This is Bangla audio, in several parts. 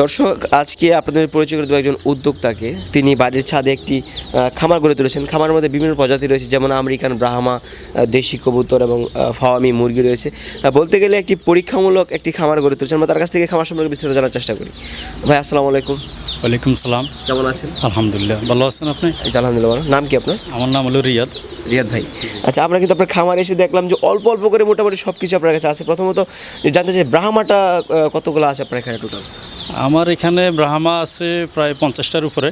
দর্শক আজকে আপনাদের পরিচয় করে দেবো একজন উদ্যোক্তাকে। তিনি বাড়ির ছাদে একটি খামার গড়ে তুলেছেন। খামারের মধ্যে বিভিন্ন প্রজাতি রয়েছে যেমন আমেরিকান ব্রাহ্মা দেশি কবুতর এবং ফাওয়ামি মুরগি রয়েছে। বলতে গেলে একটি পরীক্ষামূলক একটি খামার গড়ে তুলেছেন। আমরা তার কাছ থেকে খামার সম্পর্কে বিস্তারিত জানার চেষ্টা করি। ভাই আসসালামু আলাইকুম। ওয়ালাইকুম সালাম। কেমন আছেন? আলহামদুলিল্লাহ। ভালো আছেন আপনি? আলহামদুলিল্লাহ ভালো। নাম কি আপনার? আমার নাম হলো রিয়াদ। রিয়াদ ভাই। আচ্ছা আমরা কিন্তু আপনার খামার এসে দেখলাম যে অল্প অল্প করে মোটামুটি সব কিছু আপনার কাছে আছে। প্রথমত জানতে চাই ব্রাহ্মাটা কতগুলো আছে আপনার এখানে টোটাল আমার এখানে ব্রাহ্মা আছে প্রায় পঞ্চাশটার উপরে।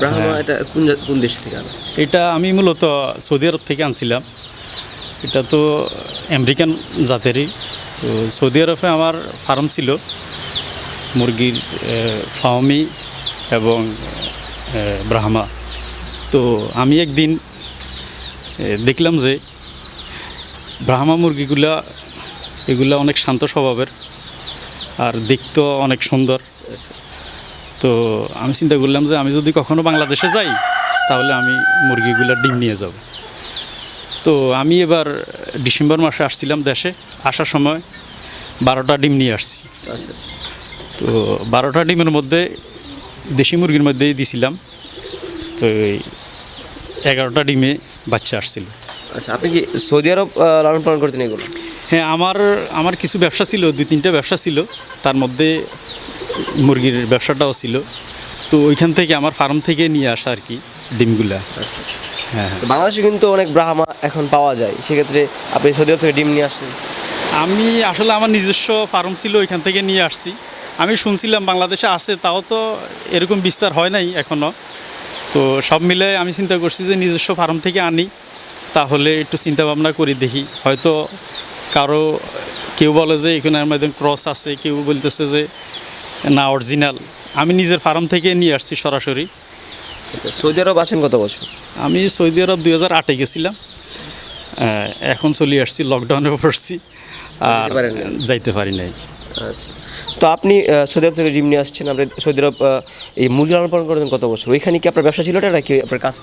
ব্রাহ্মা এটা কোন কোন দেশ থেকে আনা? এটা আমি মূলত সৌদি আরব থেকে আনছিলাম। এটা তো আমেরিকান জাতেরই। তো সৌদি আরবে আমার ফার্ম ছিল। মুরগির ফার্মি এবং ব্রাহ্মা। তো আমি একদিন দেখলাম যে ব্রাহ্মা মুরগিগুলা এগুলা অনেক শান্ত স্বভাবের। আর দেখতেও অনেক সুন্দর। তো আমি চিন্তা করলাম যে আমি যদি কখনো বাংলাদেশে যাই তাহলে আমি মুরগিগুলোর ডিম নিয়ে যাব। তো আমি এবার ডিসেম্বর মাসে আসছিলাম দেশে আসার সময় বারোটা ডিম নিয়ে আসছি। আচ্ছা আচ্ছা। তো বারোটা ডিমের মধ্যে দেশি মুরগির মধ্যেই দিছিলাম। তো এই এগারোটা ডিমে বাচ্চা আসছিল। আচ্ছা আপনি কি সৌদি আরব লালন পালন করতেন এগুলো? হ্যাঁ আমার আমার কিছু ব্যবসা ছিল দুই তিনটা ব্যবসা ছিল। তার মধ্যে মুরগির ব্যবসাটাও ছিল। তো ওইখান থেকে আমার ফার্ম থেকে নিয়ে আসা আর কি ডিমগুলা। আচ্ছা আচ্ছা। হ্যাঁ হ্যাঁ। বাংলাদেশে কিন্তু অনেক ব্রাহ্মা এখন পাওয়া যায়। সেক্ষেত্রে আপনি সৌদি আরব থেকে ডিম নিয়ে আসলেন। আমি আসলে আমার নিজস্ব ফার্ম ছিল ওইখান থেকে নিয়ে আসছি। আমি শুনছিলাম বাংলাদেশে আছে তাও তো এরকম বিস্তার হয় নাই এখনও তো সব মিলে আমি চিন্তা করছি যে নিজস্ব ফার্ম থেকে আনি তাহলে একটু চিন্তা ভাবনা করি দেখি। হয়তো কারও কেউ বলে যে এখানে আমাদের ক্রস আছে কেউ বলতেছে যে না অরিজিনাল আমি নিজের ফার্ম থেকে নিয়ে আসছি সরাসরি। আচ্ছা সৌদি আরব আছেন কত বছর? আমি সৌদি আরব দুই হাজার আটে গেছিলাম। আহ, এখন চলে আসছি লকডাউনে পড়ছি। আর যাইতে পারি নাই। আচ্ছা। তো আপনি সৌদি আরব থেকে ডিম নিয়ে আসছেন আপনি সৌদি আরব এই মুরগি লালন পালন করতেন কত বছর? ওইখানে কি আপনার ব্যবসা ছিল এটা নাকি আপনার কাজ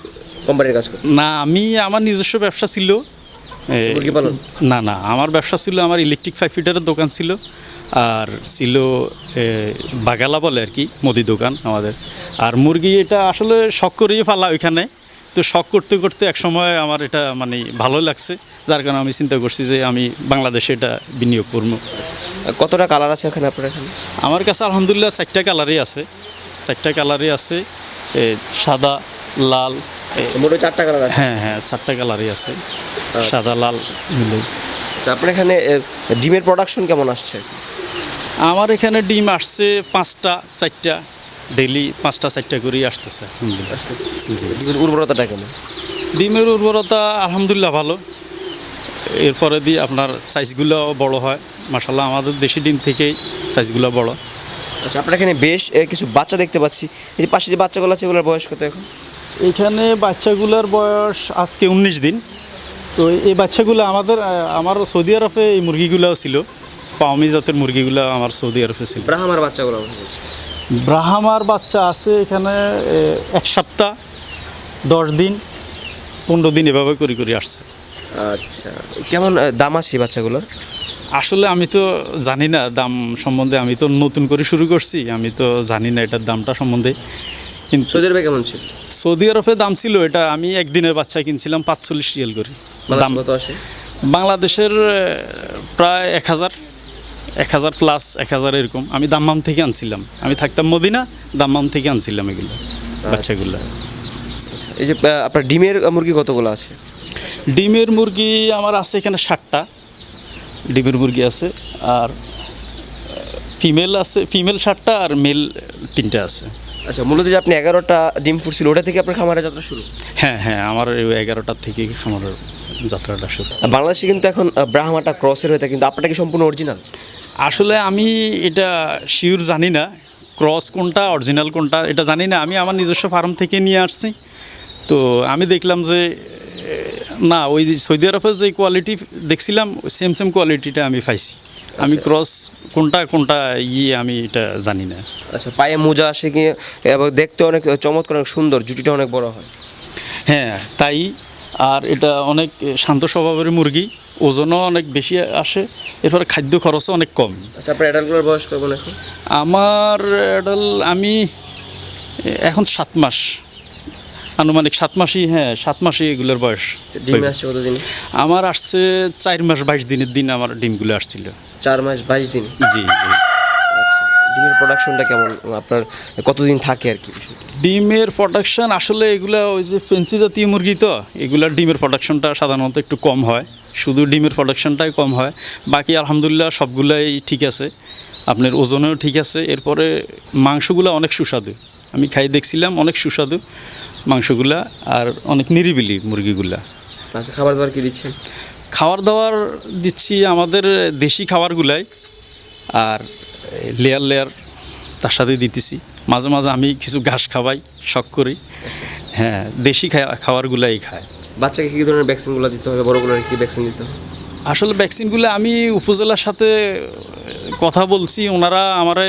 কোম্পানির কাজ না আমি আমার নিজস্ব ব্যবসা ছিল? না না আমার ব্যবসা ছিল আমার ইলেকট্রিক ফাইভ ফিটারের দোকান ছিল আর ছিল বাগালা বলে আর কি মুদি দোকান আমাদের। আর মুরগি এটা আসলে শখ করেই ফালা ওইখানে। তো শখ করতে করতে এক সময় আমার এটা মানে ভালো লাগছে যার কারণে আমি চিন্তা করছি যে আমি বাংলাদেশে এটা বিনিয়োগ করব। কতটা কালার আছে এখানে আপনার এখানে? আমার কাছে আলহামদুলিল্লাহ চারটা কালারই আছে। চারটা কালারই আছে সাদা লাল এ, চারটা কালার আছে। হ্যাঁ হ্যাঁ চারটা কালারই আছে। সাদা লাল মিলে। আচ্ছা আপনার এখানে ডিমের প্রোডাকশন কেমন আসছে? আমার এখানে ডিম আসছে পাঁচটা চারটা। ডেইলি পাঁচটা চারটা করেই আসতেছে ডিমের উর্বরতাটা কেমন? ডিমের উর্বরতা আলহামদুলিল্লাহ ভালো। এরপরে দিয়ে আপনার সাইজগুলো বড় হয়। মাসাল্লাহ আমাদের দেশি ডিম থেকেই সাইজগুলো বড়। আচ্ছা আপনার এখানে বেশ কিছু বাচ্চা দেখতে পাচ্ছি। এই যে পাশে যে বাচ্চাগুলো আছে এগুলোর বয়স কত এখন? এখানে বাচ্চাগুলোর বয়স আজকে উনিশ দিন। তো এই বাচ্চাগুলো আমাদের আমার সৌদি আরবে এই মুরগিগুলোও ছিল পাওমি জাতের মুরগিগুলো আমার সৌদি আরবে ছিল। ব্রাহ্মার বাচ্চাগুলো ব্রাহ্মার বাচ্চা আছে এখানে এক সপ্তাহ দশ দিন পনেরো দিন এভাবে করে করে আসছে। আচ্ছা কেমন দাম আছে বাচ্চাগুলোর? আসলে আমি তো জানি না দাম সম্বন্ধে আমি তো নতুন করে শুরু করছি আমি তো জানি না এটার দামটা সম্বন্ধে। কিন্তু সৌদি আরবে কেমন ছিল? সৌদি আরবে দাম ছিল এটা আমি একদিনের বাচ্চা কিনছিলাম পাঁচচল্লিশ রিয়াল করে। দাম বাংলাদেশের প্রায় এক হাজার এক হাজার প্লাস এক হাজার এরকম। আমি দাম্মাম থেকে আনছিলাম। আমি থাকতাম মদিনা দাম্মাম থেকে আনছিলাম এগুলো বাচ্চাগুলো। আচ্ছা এই যে আপনার ডিমের মুরগি কতগুলো আছে? ডিমের মুরগি আমার আছে এখানে ষাটটা ডিমের মুরগি আছে আর ফিমেল আছে ফিমেল ষাটটা আর মেল তিনটা আছে। আচ্ছা মূলত যে আপনি এগারোটা ডিম ফুটছিল ওটা থেকে আপনার খামারের যাত্রা শুরু? হ্যাঁ হ্যাঁ আমার এগারোটার থেকে আমার যাত্রাটা শুরু। বাংলাদেশে কিন্তু এখন ব্রাহ্মাটা ক্রসের হয়ে থাকে কিন্তু আপনারটা কি সম্পূর্ণ অরিজিনাল আসলে আমি এটা শিওর জানি না ক্রস কোনটা অরিজিনাল কোনটা এটা জানি না। আমি আমার নিজস্ব ফার্ম থেকে নিয়ে আসছি। তো আমি দেখলাম যে না ওই সৌদি আরবের যে কোয়ালিটি দেখছিলাম সেম সেম কোয়ালিটিটা আমি পাইছি। আমি ক্রস কোনটা কোনটা ইয়ে আমি এটা জানি না। আচ্ছা পায়ে মোজা আসে কি এবং দেখতে অনেক চমৎকার অনেক সুন্দর জুটিটা অনেক বড় হয়। হ্যাঁ তাই আর এটা অনেক শান্ত স্বভাবের মুরগি ওজনও অনেক বেশি আসে এরপরে খাদ্য খরচও অনেক কম। আচ্ছা আপনার অ্যাডাল্টগুলোর বয়স এখন? আমার এডাল আমি এখন সাত মাস। আনুমানিক সাত মাসই হ্যাঁ সাত মাসই এগুলোর বয়স আচ্ছা, আসছে কতদিন? আমার আসছে চার মাস বাইশ দিনের দিন আমার ডিমগুলো আসছিল। চার মাস বাইশ দিন? জি জি। ডিমের প্রোডাকশনটা কেমন? আপনার কতদিন থাকে আর কি ডিমের প্রোডাকশন আসলে এগুলা ওই যে পেন্সি জাতীয় মুরগি তো এগুলার ডিমের প্রোডাকশনটা সাধারণত একটু কম হয়। শুধু ডিমের প্রোডাকশনটাই কম হয়। বাকি আলহামদুলিল্লাহ সবগুলাই ঠিক আছে। আপনার ওজনেও ঠিক আছে। এরপরে মাংসগুলো অনেক সুস্বাদু। আমি খাই দেখছিলাম অনেক সুস্বাদু মাংসগুলা আর অনেক নিরিবিলি মুরগিগুলা। আচ্ছা খাবার দাবার কি দিচ্ছেন? খাবার দাবার দিচ্ছি আমাদের দেশি খাবারগুলাই। আর লেয়ার লেয়ার তার সাথে দিতেছি। মাঝে মাঝে আমি কিছু ঘাস খাওয়াই শখ করি। হ্যাঁ দেশি খাবারগুলাই খায়। বাচ্চাকে কী ধরনের ভ্যাকসিনগুলো দিতে হবে? বড়গুলোর কী ভ্যাকসিন দিতে হবে? আসলে ভ্যাকসিনগুলো আমি উপজেলার সাথে কথা বলছি। ওনারা আমারে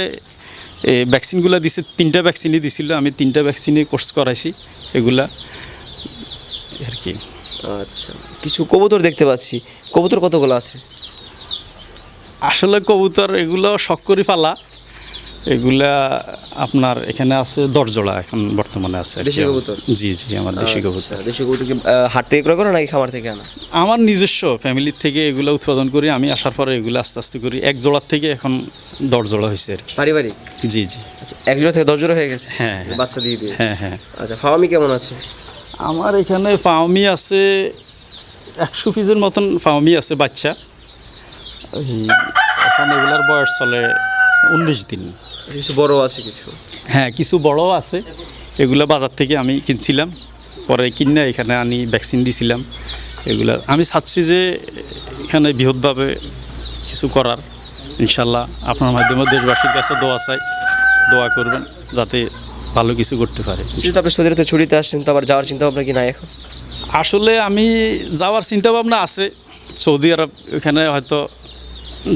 ভ্যাকসিনগুলো দিছে তিনটা ভ্যাকসিনই দিছিল। আমি তিনটা ভ্যাকসিনই কোর্স করাইছি এগুলা। আর কি। আচ্ছা। কিছু কবুতর দেখতে পাচ্ছি। কবুতর কতগুলো আছে? আসলে কবুতর এগুলো শখ করি পালা। এগুলা আপনার এখানে আছে দশ জোড়া এখন বর্তমানে আছে। দেশি কবুতর? জি জি আমার দেশি কবুতর। আচ্ছা, দেশি কবুতর কি হাট থেকে ক্রয় করো নাকি খামার থেকে আনা? আমার নিজস্ব ফ্যামিলির থেকে এগুলো উৎপাদন করি আমি আসার পরে এগুলো আস্তে আস্তে করি। এক জোড়ার থেকে এখন দশ জোড়া হয়েছে আর পারিবারিক? জি জি। আচ্ছা এক জোড়া থেকে দশ জোড়া হয়ে গেছে? হ্যাঁ, হ্যাঁ। বাচ্চা দিয়ে দিয়ে? হ্যাঁ হ্যাঁ। আচ্ছা ফার্মি কেমন আছে? আমার এখানে ফাউমি আছে একশো পিসের মতন ফাউমি আছে বাচ্চা। এখন এগুলার বয়স চলে উনিশ দিন। কিছু বড় আছে কিছু? হ্যাঁ কিছু বড়ও আছে। এগুলো বাজার থেকে আমি কিনছিলাম। পরে কিনে এখানে আনি ভ্যাকসিন দিছিলাম। এগুলা আমি চাচ্ছি যে এখানে বৃহৎভাবে কিছু করার। ইনশাল্লাহ আপনার মাধ্যমে দেশবাসীর কাছে দোয়া চাই দোয়া করবেন যাতে ভালো কিছু করতে পারে। আপনি সৌদি আরবে ছুটিতে আসছেন তো আবার যাওয়ার চিন্তা ভাবনা কি নাই এখন? আসলে আমি যাওয়ার চিন্তা ভাবনা আছে। সৌদি আরব এখানে হয়তো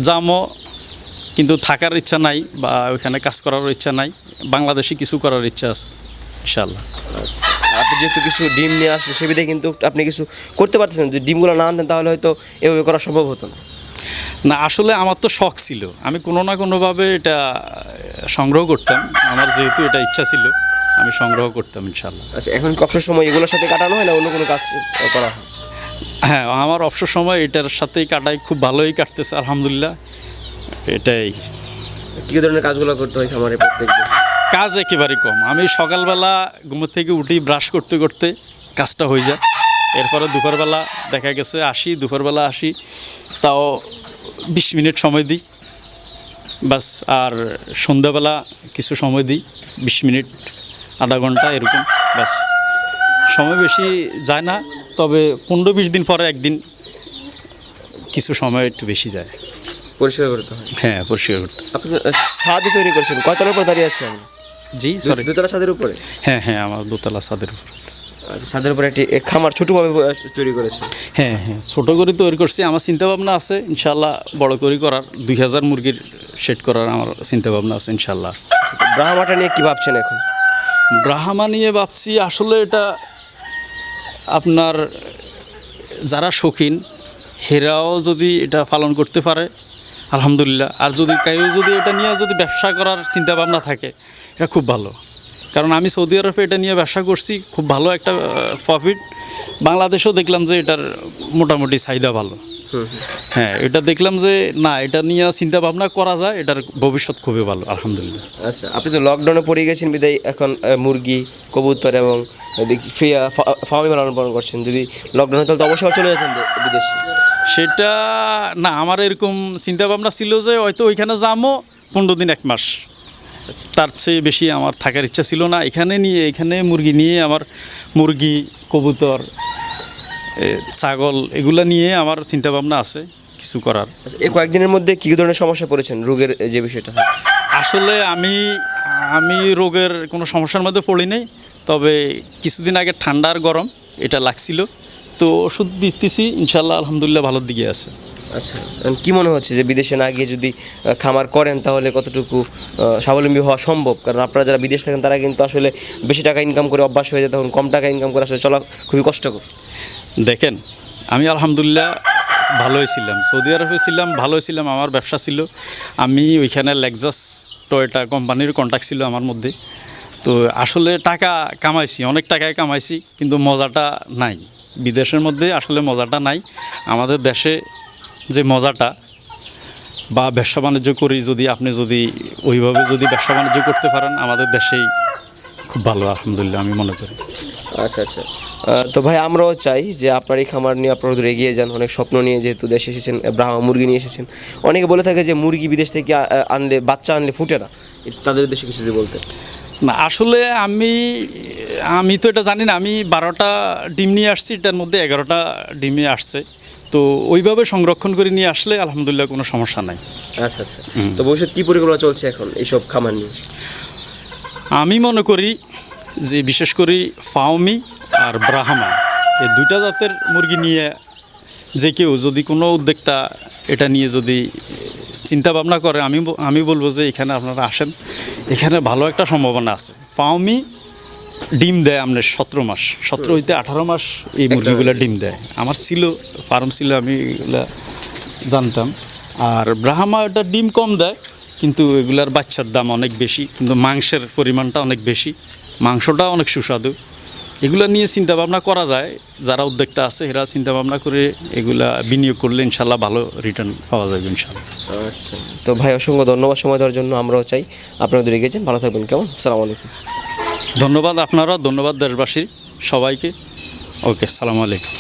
যামও কিন্তু থাকার ইচ্ছা নাই বা ওইখানে কাজ করার ইচ্ছা নাই। বাংলাদেশে কিছু করার ইচ্ছা আছে ইনশাল্লাহ আচ্ছা আপনি যেহেতু কিছু ডিম নিয়ে আসেন সে বিধায় কিন্তু আপনি কিছু করতে পারতেছেন যদি ডিমগুলো না আনতেন তাহলে হয়তো এভাবে করা সম্ভব হতো না। না আসলে আমার তো শখ ছিল। আমি কোনো না কোনোভাবে এটা সংগ্রহ করতাম। আমার যেহেতু এটা ইচ্ছা ছিল আমি সংগ্রহ করতাম ইনশাল্লাহ আচ্ছা এখন কি সময় এগুলোর সাথে কাটানো হয় না অন্য কোনো কাজ করা হয়? হ্যাঁ আমার অবসর সময় এটার সাথেই কাটাই খুব ভালোই কাটতেছে আলহামদুলিল্লাহ। এটাই। কী ধরনের কাজগুলো করতে হয় খামারে প্রত্যেক কাজ একেবারে কম। আমি সকালবেলা ঘুম থেকে উঠি ব্রাশ করতে করতে কাজটা হয়ে যায়। এরপরে দুপুরবেলা দেখা গেছে আসি দুপুরবেলা আসি তাও বিশ মিনিট সময় দিই। বাস আর সন্ধ্যাবেলা কিছু সময় দিই বিশ মিনিট আধা ঘণ্টা এরকম বাস সময় বেশি যায় না তবে পনেরো বিশ দিন পরে একদিন কিছু সময় একটু বেশি যায়। পরিষ্কার করতে হয়? হ্যাঁ পরিষ্কার করতে আপনি ছাদই তৈরি করছেন কয়তলার উপর দাঁড়িয়ে আছি আমরা জি সরি দুতলা ছাদের উপরে? হ্যাঁ হ্যাঁ আমার দোতলা ছাদের উপর। আচ্ছা ছাদের উপরে একটি খামার ছোটোভাবে তৈরি করেছে হ্যাঁ হ্যাঁ ছোটো করে তৈরি করছি আমার চিন্তাভাবনা আছে ইনশাল্লাহ বড় করে করার দুই হাজার মুরগির সেট করার আমার চিন্তাভাবনা আছে ইনশাল্লাহ ব্রাহ্মাটা নিয়ে কি ভাবছেন এখন? ব্রাহ্মা নিয়ে ভাবছি আসলে এটা আপনার যারা শৌখিন, হেরাও যদি এটা পালন করতে পারে, আলহামদুলিল্লাহ। আর যদি কেউ যদি এটা নিয়ে যদি ব্যবসা করার চিন্তা ভাবনা থাকে, এটা খুব ভালো। কারণ আমি সৌদি আরবে এটা নিয়ে ব্যবসা করছি, খুব ভালো একটা প্রফিট বাংলাদেশেও দেখলাম যে এটার মোটামুটি চাহিদা ভালো। হ্যাঁ এটা দেখলাম যে না এটা নিয়ে চিন্তা ভাবনা করা যায় এটার ভবিষ্যৎ খুবই ভালো আলহামদুলিল্লাহ। আচ্ছা আপনি তো লকডাউনে পড়ে গেছেন বিদায় এখন মুরগি কবুতর এবং ফার্মি লালন পালন করছেন। যদি লকডাউনে তাহলে তো অবশ্যই চলে যেতেন বিদেশে। সেটা না আমার এরকম চিন্তা ভাবনা ছিল যে হয়তো ওইখানে যামো পনেরো দিন এক মাস। তার চেয়ে বেশি আমার থাকার ইচ্ছা ছিল না। এখানে নিয়ে এখানে মুরগি নিয়ে আমার মুরগি কবুতর ছাগল এগুলা নিয়ে আমার চিন্তা ভাবনা আছে কিছু করার। আচ্ছা এই কয়েকদিনের মধ্যে কী ধরনের সমস্যা পড়েছেন রোগের যে বিষয়টা? আসলে আমি আমি রোগের কোনো সমস্যার মধ্যে পড়ি নাই তবে কিছুদিন আগে ঠান্ডা আর গরম এটা লাগছিল। তো ওষুধ দিতেছি ইনশাল্লাহ আলহামদুলিল্লাহ ভালোর দিকে আছে। আচ্ছা কি মনে হচ্ছে যে বিদেশে না গিয়ে যদি খামার করেন তাহলে কতটুকু স্বাবলম্বী হওয়া সম্ভব? কারণ আপনারা যারা বিদেশ থাকেন তারা কিন্তু আসলে বেশি টাকা ইনকাম করে অভ্যাস হয়ে যায় তখন কম টাকা ইনকাম করে আসলে চলা খুবই কষ্টকর। দেখেন, আমি আলহামদুলিল্লাহ ভালোই ছিলাম। সৌদি আরবে ছিলাম, ভালোই ছিলাম, আমার ব্যবসা ছিল। আমি ওইখানে লেক্সাস টয়টা কোম্পানির কন্ট্যাক্ট ছিল আমার মধ্যে। তো আসলে টাকা কামাইছি, অনেক টাকায় কামাইছি, কিন্তু মজাটা নাই। বিদেশের মধ্যে আসলে মজাটা নাই। আমাদের দেশে যে মজাটা বা ব্যবসা বাণিজ্য করি, যদি আপনি যদি ওইভাবে যদি ব্যবসা বাণিজ্য করতে পারেন, আমাদের দেশেই খুব ভালো, আলহামদুলিল্লাহ, আমি মনে করি। আচ্ছা আচ্ছা। তো ভাই আমরাও চাই যে আপনার এই খামার নিয়ে আপনারা এগিয়ে যান। অনেক স্বপ্ন নিয়ে যেহেতু দেশে এসেছেন ব্রাহ্মা মুরগি নিয়ে এসেছেন। অনেকে বলে থাকে যে মুরগি বিদেশ থেকে আনলে বাচ্চা আনলে ফুটে না। তাদের উদ্দেশ্যে কিছু যদি বলতে না আসলে আমি আমি তো এটা জানি না আমি বারোটা ডিম নিয়ে আসছি এটার মধ্যে এগারোটা ডিমে আসছে। তো ওইভাবে সংরক্ষণ করে নিয়ে আসলে আলহামদুলিল্লাহ কোনো সমস্যা নাই। আচ্ছা আচ্ছা। তো ভবিষ্যৎ কী পরিকল্পনা চলছে এখন এইসব খামার নিয়ে? আমি মনে করি যে বিশেষ করে ফাওমি আর ব্রাহ্মা। এই দুইটা জাতের মুরগি নিয়ে যে কেউ যদি কোনো উদ্যোক্তা এটা নিয়ে যদি চিন্তা ভাবনা করে আমি আমি বলব যে এখানে আপনারা আসেন। এখানে ভালো একটা সম্ভাবনা আছে। পাওমি ডিম দেয় আপনার সতেরো মাস। সতেরো হইতে আঠারো মাস এই মুরগিগুলো ডিম দেয়। আমার ছিল ফার্ম ছিল আমি এগুলা জানতাম। আর ব্রাহ্মা এটা ডিম কম দেয় কিন্তু এগুলার বাচ্চার দাম অনেক বেশি কিন্তু মাংসের পরিমাণটা অনেক বেশি। মাংসটা অনেক সুস্বাদু। এগুলা নিয়ে চিন্তা ভাবনা করা যায়। যারা উদ্যোক্তা আছে এরা চিন্তা ভাবনা করে এগুলা বিনিয়োগ করলে ইনশাল্লাহ ভালো রিটার্ন পাওয়া যাবে ইনশাল্লাহ। আচ্ছা। তো ভাই অসংখ্য ধন্যবাদ সময় দেওয়ার জন্য আমরাও চাই। আপনারা দূরে গেছেন ভালো থাকবেন কেমন? সালাম আলাইকুম। ধন্যবাদ আপনারা ধন্যবাদ দেশবাসী সবাইকে। ওকে সালাম আলাইকুম।